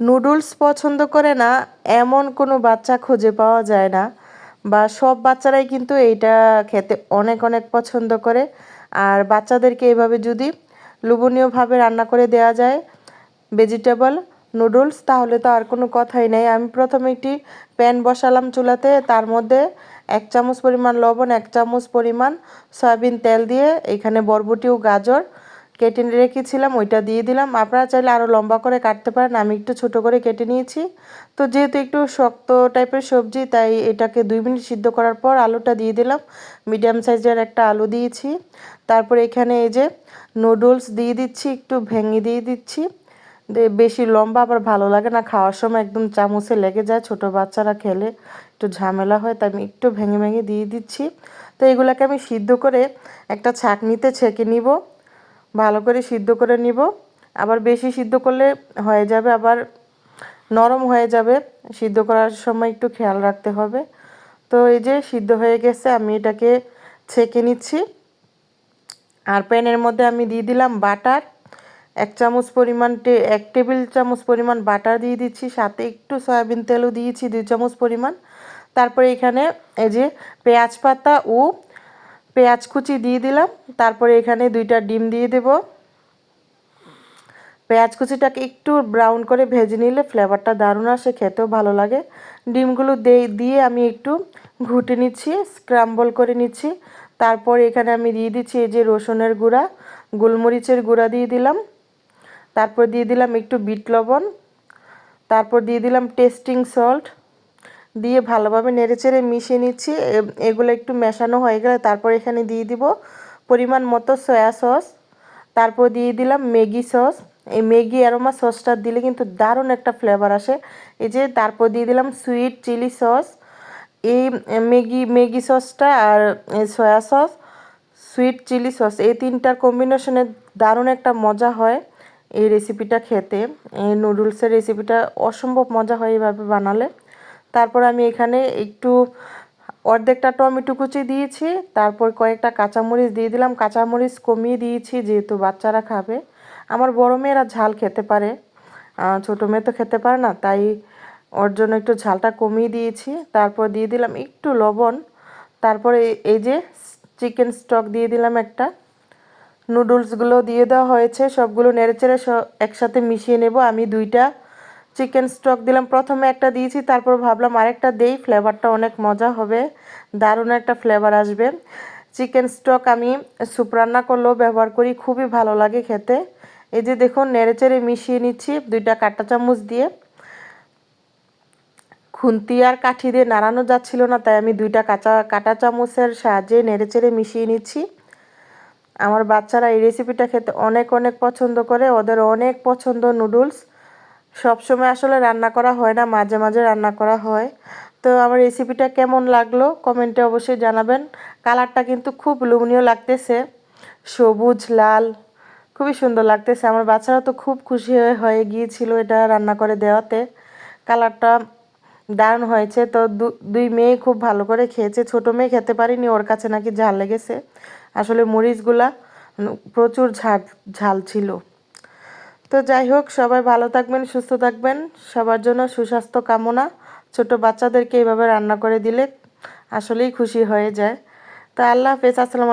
Noodles পছন্দ করে না, এমন কোনো বাচ্চা খুঁজে পাওয়া যায় না। বা সব বাচ্চারাই কিন্তু এইটা খেতে অনেক অনেক পছন্দ করে। আর বাচ্চাদেরকে এভাবে যদি লোভনীয়ভাবে রান্না করে দেওয়া যায় ভেজিটেবল নুডলস, তাহলে তো আর কোনো কথাই নেই। আমি প্রথমে একটি প্যান বসালাম চুলাতে, তার মধ্যে এক চামচ পরিমাণ লবণ, এক চামচ পরিমাণ সয়াবিন তেল দিয়ে এখানে বরবটি ও গাজর কেটে রেখেছিলাম, ওইটা দিয়ে দিলাম। আপনারা চাইলে আরও লম্বা করে কাটতে পারেন, আমি একটু ছোট করে কেটে নিয়েছি। তো যেহেতু একটু শক্ত টাইপের সবজি, তাই এটাকে দুই মিনিট সিদ্ধ করার পর আলুটা দিয়ে দিলাম। মিডিয়াম সাইজের একটা আলু দিয়েছি। তারপর এখানে এই যে নুডলস দিয়ে দিচ্ছি, একটু ভেঙে দিয়ে দিচ্ছি। বেশি লম্বা আবার ভালো লাগে না, খাওয়ার সময় একদম চামচে লেগে যায়। ছোট বাচ্চারা খেলে একটু ঝামেলা হয়, তাই আমি একটু ভেঙে ভেঙে দিয়ে দিচ্ছি। তো এগুলোকে আমি সিদ্ধ করে একটা ছাঁকনিতে ছেঁকে নিব। ভালো করে সিদ্ধ করে নিব। আবার বেশি সিদ্ধ করলে হয়ে যাবে, আবার নরম হয়ে যাবে। সিদ্ধ করার সময় একটু খেয়াল রাখতে হবে। তো এই যে সিদ্ধ হয়ে গেছে, আমি এটাকে ছেঁকে নিচ্ছি। আর প্যানের মধ্যে আমি দিয়ে দিলাম বাটার। এক চামচ পরিমাণ এক টেবিল চামচ পরিমাণ বাটার দিয়ে দিচ্ছি। সাথে একটু সয়াবিন তেলও দিয়েছি, দুই চামচ পরিমাণ। তারপরে এখানে এই যে পেঁয়াজ পাতা ও পেঁয়াজ কুচি দিয়ে দিলাম। তারপরে এখানে দুইটা ডিম দিয়ে দেব। পেঁয়াজ কুচিটাকে একটু ব্রাউন করে ভেজে নিলে ফ্লেভারটা দারুণ আসে, খেতেও ভালো লাগে। ডিমগুলো দিয়ে আমি একটু ঘুটে নিচ্ছি স্ক্রাম্বল করে নিচ্ছি। তারপর এখানে আমি দিয়ে দিচ্ছি এই যে রসুনের গুঁড়া, গোলমরিচের গুঁড়া দিয়ে দিলাম। তারপর দিয়ে দিলাম একটু বিট লবণ। তারপর দিয়ে দিলাম টেস্টিং সল্ট দিয়ে ভালোভাবে নেড়েচেড়ে মিশিয়ে নিচ্ছি। এগুলো একটু মেশানো হয়ে গেলে তারপর এখানে দিয়ে দিব পরিমাণ মতো সয়া সস। তারপর দিয়ে দিলাম ম্যাগি সস। এই ম্যাগি অ্যারোমা সসটা দিলে কিন্তু দারুণ একটা ফ্লেভার আসে। এই যে তারপর দিয়ে দিলাম সুইট চিলি সস। এই ম্যাগি ম্যাগি সসটা আর soya sauce, sweet chilli sauce, এই তিনটার কম্বিনেশনে দারুণ একটা মজা হয় এই রেসিপিটা খেতে। এই নুডলসের রেসিপিটা অসম্ভব মজা হয় এইভাবে বানালে। তারপর আমি এখানে একটু অর্ধেকটা টমেটো কুচি দিয়েছি, তারপর কয়েকটা কাঁচামরিচ দিয়ে দিলাম। কাঁচামরিচ কমিয়ে দিয়েছি যেহেতু বাচ্চারা খাবে। আমার বড় মেয়েরা ঝাল খেতে পারে ছোটো মেয়ে তো খেতে পারে না, তাই ওর জন্য একটু ঝালটা কমিয়ে দিয়েছি। তারপর দিয়ে দিলাম একটু লবণ। তারপরে এই যে চিকেন স্টক দিয়ে দিলাম একটা। নুডলসগুলো দিয়ে দেওয়া হয়েছে, সবগুলো নেড়ে নেড়েচেড়ে একসাথে মিশিয়ে নেব। আমি দুইটা চিকেন স্টক দিলাম, প্রথমে একটা দিয়েছি, তারপর ভাবলাম আরেকটা দেই ফ্লেভারটা অনেক মজা হবে, দারুণ একটা ফ্লেভার আসবে। চিকেন স্টক আমি স্যুপ রান্না করলেও ব্যবহার করি, খুবই ভালো লাগে খেতে। এই যে দেখুন, নেড়েচেড়ে মিশিয়ে নিচ্ছি, দুইটা কাঁটা চামচ দিয়ে। খুন্তি আর কাঠি দিয়ে নাড়ানো যাচ্ছিল না, তাই আমি দুইটা কাঁচা, কাঁটা চামচের সাহায্যে নেড়েচেড়ে মিশিয়ে নিচ্ছি। আমার বাচ্চারা এই রেসিপিটা খেতে অনেক অনেক পছন্দ করে, ওদের অনেক পছন্দ নুডলস সবসময় আসলে রান্না করা হয় না, মাঝে মাঝে রান্না করা হয়। তো আমার রেসিপিটা কেমন লাগল কমেন্টে অবশ্যই জানাবেন। কালারটা কিন্তু খুব লুমনীয় লাগতেছে। সবুজ, লাল, খুবই সুন্দর লাগতেছে। আমার বাচ্চারা তো খুব খুশি হয়ে গিয়েছিল এটা রান্না করে দেওয়াতে। কালারটা দারুণ হয়েছে। তো দুই মেয়ে খুব ভালো করে খেয়েছে। ছোটো মেয়ে খেতে পারিনি, ওর কাছে নাকি ঝাল লেগেছে। আসলে মরিচগুলা প্রচুর ঝাল ঝাল ছিল। তো যাই হোক, সবাই ভালো থাকবেন, সুস্থ থাকবেন। সবার জন্য সুস্বাস্থ্য কামনা। ছোট বাচ্চাদেরকে এইভাবে রান্না করে দিলে আসলেই খুশি হয়ে যায়। তো আল্লাহ হাফেজ, আসসালাম